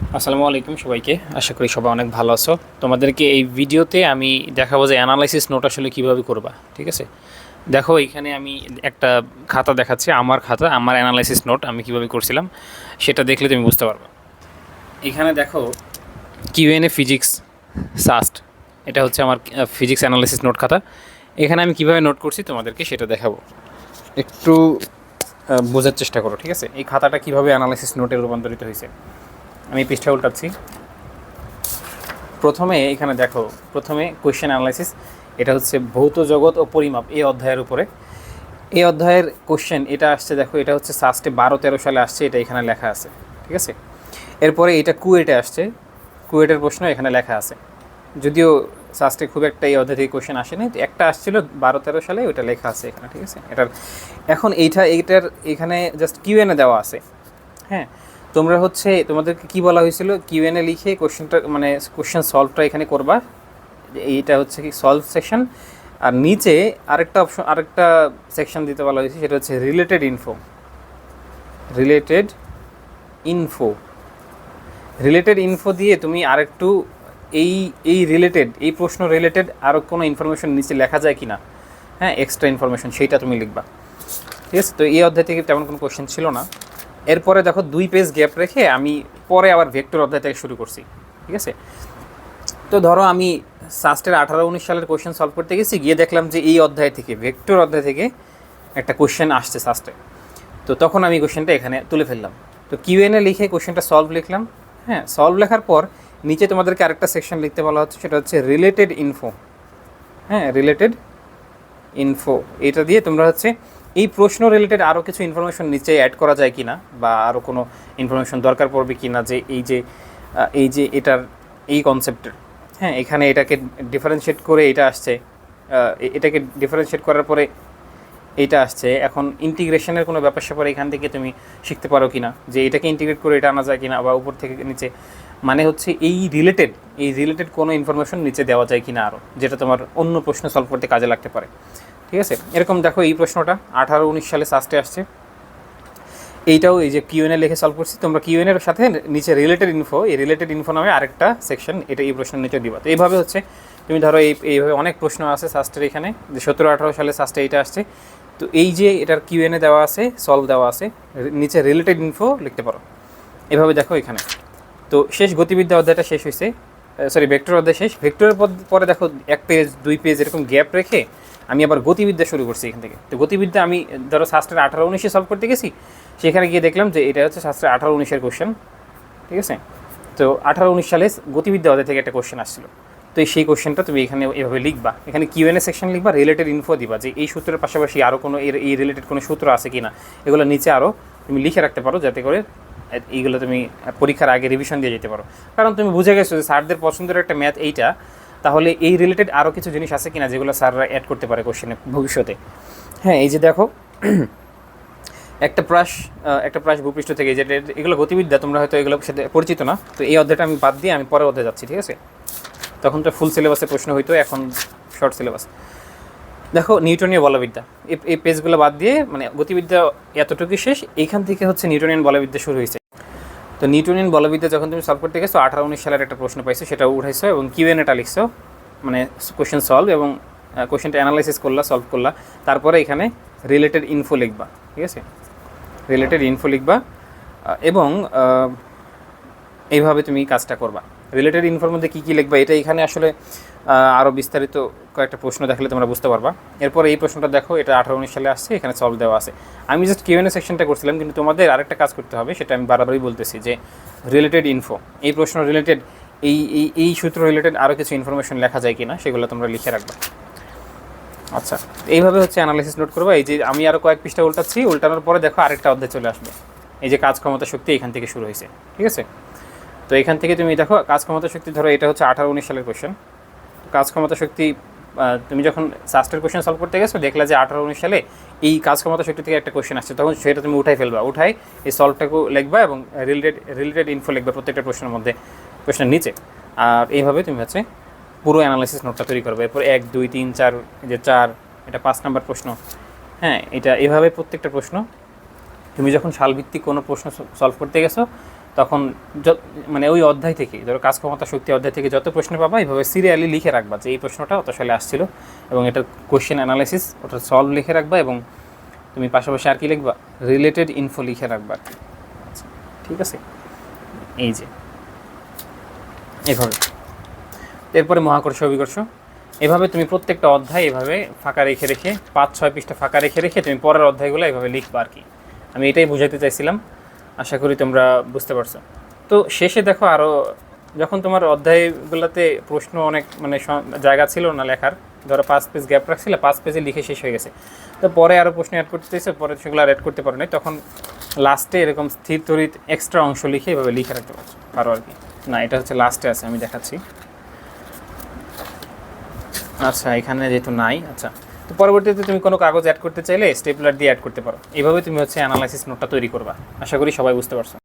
আসসালামু আলাইকুম সবাইকে। আশা করি সবাই অনেক ভালো আছো। তোমাদেরকে এই ভিডিওতে আমি দেখাবো যে অ্যানালাইসিস নোট আসলে কীভাবে করবা, ঠিক আছে? দেখো, এখানে আমি একটা খাতা দেখাচ্ছি, আমার খাতা, আমার অ্যানালাইসিস নোট আমি কীভাবে করছিলাম, সেটা দেখলে তুমি বুঝতে পারবে। এখানে দেখো কিউএনএ ফিজিক্স সাস্ট এটা হচ্ছে আমার ফিজিক্স অ্যানালাইসিস নোট খাতা। এখানে আমি কীভাবে নোট করছি তোমাদেরকে সেটা দেখাবো। একটু বোঝার চেষ্টা করো, ঠিক আছে? এই খাতাটা কীভাবে অ্যানালাইসিস নোটে রূপান্তরিত হয়েছে? আমি পৃষ্ঠা উল্টাচ্ছি। প্রথমে এখানে দেখো, প্রথমে কোয়েশ্চেন অ্যানালাইসিস এটা হচ্ছে ভৌত জগৎ ও পরিমাপ এই অধ্যায়ের উপরে। এই অধ্যায়ের কোশ্চেন এটা আসছে দেখো, এটা হচ্ছে সাস্টে বারো, তেরো সালে আসছে, এটা এখানে লেখা আছে, ঠিক আছে? এরপরে এটা কুয়েটে আসছে, কুয়েটের প্রশ্ন এখানে লেখা আছে। যদিও সাস্টে খুব একটা এই অধ্যায় থেকে কোশ্চেন আসেনি একটা আসছিল বারো, তেরো সালে, ওইটা লেখা আছে এখানে, ঠিক আছে? এটার, এখন এইটা, এইটার এখানে জাস্ট কিউএনএ দেওয়া আছে হ্যাঁ? তোমরা হচ্ছে তোমাদেরকে কি বলা হয়েছিল? কিউএনএ লিখে কোশ্চেনটা মানে কোশ্চেন সলভটা এখানে করবা। এইটা হচ্ছে কি সলভ সেকশন আর নিচে আরেকটা অপশন আরেকটা সেকশন দিতে বলা হয়েছে, সেটা হচ্ছে related info related info related info দিয়ে তুমি আরেকটু এই এই রিলেটেড এই প্রশ্ন রিলেটেড আরও কোনো ইনফরমেশন নিচে লেখা যায় কি না হ্যাঁ এক্সট্রা ইনফরমেশন সেইটা তুমি লিখবা। ঠিক আছে? তো এই অধ্যায় থেকে তেমন কোনো কোশ্চেন ছিল না। এরপরে দেখো দুই পেজ গ্যাপ রেখে আমি পরে আবার ভেক্টর অধ্যায় থেকে শুরু করছি, ঠিক আছে? তো ধরো আমি সাস্টের আঠারো উনিশ সালের কোশ্চেন সলভ করতে গেছি, গিয়ে দেখলাম যে এই অধ্যায় থেকে ভেক্টর অধ্যায় থেকে একটা কোশ্চেন আসছে সাস্টে তো তখন আমি কোশ্চেনটা এখানে তুলে ফেললাম। তো কিউএনএ লিখে কোশ্চেনটা সলভ লিখলাম হ্যাঁ? সলভ লেখার পর নিচে তোমাদেরকে আরেকটা সেকশন লিখতে বলা হচ্ছে, সেটা হচ্ছে রিলেটেড ইনফো হ্যাঁ? রিলেটেড ইনফো এটা দিয়ে তোমরা হচ্ছে এই প্রশ্ন রিলেটেড আরও কিছু ইনফরমেশন নিচে অ্যাড করা যায় কি না বা আরও কোনো ইনফরমেশন দরকার পড়বে কি না যে এই যে এই যে এটার এই কনসেপ্টের হ্যাঁ এখানে এটাকে ডিফারেন্সিয়েট করে এটা আসছে এটাকে ডিফারেন্সিয়েট করার পরে এইটা আসছে। এখন ইন্টিগ্রেশনের কোনো ব্যাপার স্যাপার এখান থেকে তুমি শিখতে পারো কি না যে এটাকে ইন্টিগ্রেট করে এটা আনা যায় কি না বা উপর থেকে নিচে। মানে হচ্ছে এই রিলেটেড এই রিলেটেড কোনো ইনফরমেশন নিচে দেওয়া যায় কি না আরও যেটা তোমার অন্য প্রশ্ন সলভ করতে কাজে লাগতে পারে। ঠিক আছে? এরকম দেখো এই প্রশ্নটা, আঠারো উনিশ সালে সাস্টে আসছে। এইটাও এই যে কিউএনএ লিখে সলভ করছি। তোমরা কিউএনএর সাথে নিচে রিলেটেড ইনফো এই রিলেটেড ইনফো নামে আরেকটা সেকশন এটা এই প্রশ্নের নিচে দিবা। তো এইভাবে হচ্ছে, তুমি ধরো এই, এইভাবে অনেক প্রশ্ন আছে সাস্টের এখানে, যে সতেরো আঠারো সালে সাস্টে এইটা আসছে। তো এই যে এটার কিউএনএ দেওয়া আছে সলভ দেওয়া আছে, নিচে রিলেটেড ইনফো লিখতে পারো। এভাবে দেখো এখানে। তো শেষ গতিবিদ্যা অধ্যায়টা শেষ হয়েছে সরি ভেক্টর অধ্যায় শেষ। ভেক্টরের পরে দেখো এক পেজ দুই পেজ এরকম গ্যাপ রেখে আমি আবার গতিবিদ্যা শুরু করছি এখান থেকে। তো গতিবিদ্যা আমি, ধরো শাস্ত্রের আঠারো উনিশে সলভ করতে গেছি, সেখানে গিয়ে দেখলাম যে এটা হচ্ছে শাস্ত্রের আঠারো উনিশের কোশ্চেন ঠিক আছে? তো আঠারো উনিশ সালে গতিবিদ্যা অধ্যায় থেকে একটা কোশ্চেন আসছিল। তো সেই কোশ্চেনটা তুমি এখানে এভাবে লিখবা। এখানে কিউএনএ সেকশন লিখবা রিলেটেড ইনফো দিবা যে এই সূত্রের পাশাপাশি আরও কোনো এর, এই রিলেটেড কোনো সূত্র আছে কি না এগুলো নিচে আরও তুমি লিখে রাখতে পারো যাতে করে এইগুলো তুমি পরীক্ষার আগে রিভিশন দিয়ে যেতে পারো। কারণ তুমি বুঝে গেছো যে স্যারদের পছন্দের একটা ম্যাথ এইটা তাহলে এই রিলেটেড আরও কিছু জিনিস আছে কিনা যেগুলো স্যাররা অ্যাড করতে পারে কোশ্চেনে ভবিষ্যতে? হ্যাঁ এই যে দেখো, একটা প্রাস একটা প্রাস ভূপৃষ্ঠ থেকে যেটা এগুলো গতিবিদ্যা, তোমরা হয়তো এগুলোর সাথে পরিচিত না। তো এই অধ্যায়টা আমি বাদ দিয়ে আমি পরের অধ্যায় যাচ্ছি, ঠিক আছে? তখন তো ফুল সিলেবাসে প্রশ্ন হইতো, এখন শর্ট সিলেবাস দেখো নিউটনীয় বলবিদ্যা। এই পেজগুলো বাদ দিয়ে মানে গতিবিদ্যা এতটুকু শেষ। এইখান থেকে হচ্ছে নিউটনিয়ান বলবিদ্যা শুরু হয়েছে। তো নিউটনিয়ান বলবিদ্যা যখন তুমি সলভ করতে গেছো, আঠারো উনিশ সালের একটা প্রশ্ন পাইছো সেটা উঠাইছো এবং কিউএনএটা লিখছো মানে কোশ্চেন সলভ এবং কোশ্চেনটা অ্যানালাইসিস করলা সলভ করলা, তারপরে এখানে রিলেটেড ইনফো লিখবা, ঠিক আছে? রিলেটেড ইনফো লিখবা এবং এইভাবে তুমি কাজটা করবা। রিলেটেড ইনফোর মধ্যে কী কী লিখবা, এটা এখানে আসলে আরও বিস্তারিত কয়েকটা প্রশ্ন দেখলে তোমরা বুঝতে পারবা। এরপর এই প্রশ্নটা দেখো, এটা আঠারো উনিশ সালে আসছে, এখানে সলভ দেওয়া আছে। আমি জাস্ট কিউএনএ সেকশনটা করছিলাম, কিন্তু তোমাদের আরেকটা কাজ করতে হবে, সেটা আমি বারবারই বলতেছি যে রিলেটেড ইনফো এই প্রশ্ন রিলেটেড এই এই এই সূত্র রিলেটেড আরও কিছু ইনফরমেশন লেখা যায় কি না সেগুলো তোমরা লিখে রাখবা। আচ্ছা এইভাবে হচ্ছে অ্যানালাইসিস নোট করবা, এই যে আমি আরও কয়েক পৃষ্ঠা উল্টাচ্ছি, উল্টানোর পরে দেখো আরেকটা অধ্যায় চলে আসবে। এই যে কাজ ক্ষমতা শক্তি এখান থেকে শুরু হয়েছে, ঠিক আছে? তো এখান থেকে তুমি দেখো, কাজ ক্ষমতা শক্তি ধরো, এটা হচ্ছে আঠারো উনিশ সালের কোশ্চেন কাজ ক্ষমতা শক্তি তুমি যখন সাস্টের কোশ্চেন সলভ করতে গেছো, দেখলা যে আঠারো উনিশ সালে এই কাজ ক্ষমতা শক্তি থেকে একটা কোশ্চেন আসছে। তখন সেটা তুমি উঠাই ফেলবা, উঠাই এই সলভটাকে লিখবা এবং রিলেটেড রিলেটেড ইনফো লিখবা প্রত্যেকটা প্রশ্নের মধ্যে, প্রশ্নের নিচে। আর এইভাবে তুমি হচ্ছে পুরো অ্যানালাইসিস নোটটা তৈরি করবে। এরপর এক, দুই, তিন, চার যে চার, এটা পাঁচ নাম্বার প্রশ্ন। হ্যাঁ এটা এভাবে প্রত্যেকটা প্রশ্ন, তুমি যখন সালভিত্তিক কোনো প্রশ্ন সলভ করতে গেছো তখন মানে ওই অধ্যায় থেকে ধরো কাজ ক্ষমতা শক্তি অধ্যায় থেকে যত প্রশ্ন পাবা এইভাবে সিরিয়ালি লিখে রাখবা যে এই প্রশ্নটা অত সালে আসছিল এবং এটার কোয়েশ্চেন অ্যানালাইসিস ওটা সলভ লিখে রাখবা এবং তুমি পাশাপাশি আর কি লিখবা? রিলেটেড ইনফো লিখে রাখবা ঠিক আছে? এই যে। এভাবে। এরপরে মহাকর্ষ অভিকর্ষ। এভাবে তুমি প্রত্যেকটা অধ্যায় এভাবে ফাঁকা রেখে রেখে, পাঁচ, ছয় পৃষ্ঠা ফাঁকা রেখে রেখে তুমি পরের অধ্যায়গুলো এভাবে লিখবা আর কি। আমি এটাই বুঝাতে চাইছিলাম। আশা করি তোমরা বুঝতে পারছ। তো শেষে দেখো আরও যখন তোমার অধ্যায়গুলোতে প্রশ্ন অনেক মানে জায়গা ছিল না লেখার, ধরো পাঁচ পেজ গ্যাপ রাখছিলে, পাঁচ পেজে লিখে শেষ হয়ে গেছে। তো পরে আরও প্রশ্ন অ্যাড করতে চাইছে, পরে সেগুলো আর অ্যাড করতে পারো নাই, তখন লাস্টে এরকম স্থির তরিত এক্সট্রা অংশ লিখে এভাবে লিখে রাখতে পারছ পারো আর কি। না, এটা হচ্ছে লাস্টে আছে, আমি দেখাচ্ছি। আচ্ছা এখানে যেহেতু নাই আচ্ছা। তো পরবর্তীতে তুমি কোনো কাগজ অ্যাড করতে চাইলে স্টেপলার দিয়ে অ্যাড করতে পারো। এইভাবে তুমি হচ্ছে অ্যানালাইসিস নোটটা তৈরি করবা। আশা করি সবাই বুঝতে পারছ।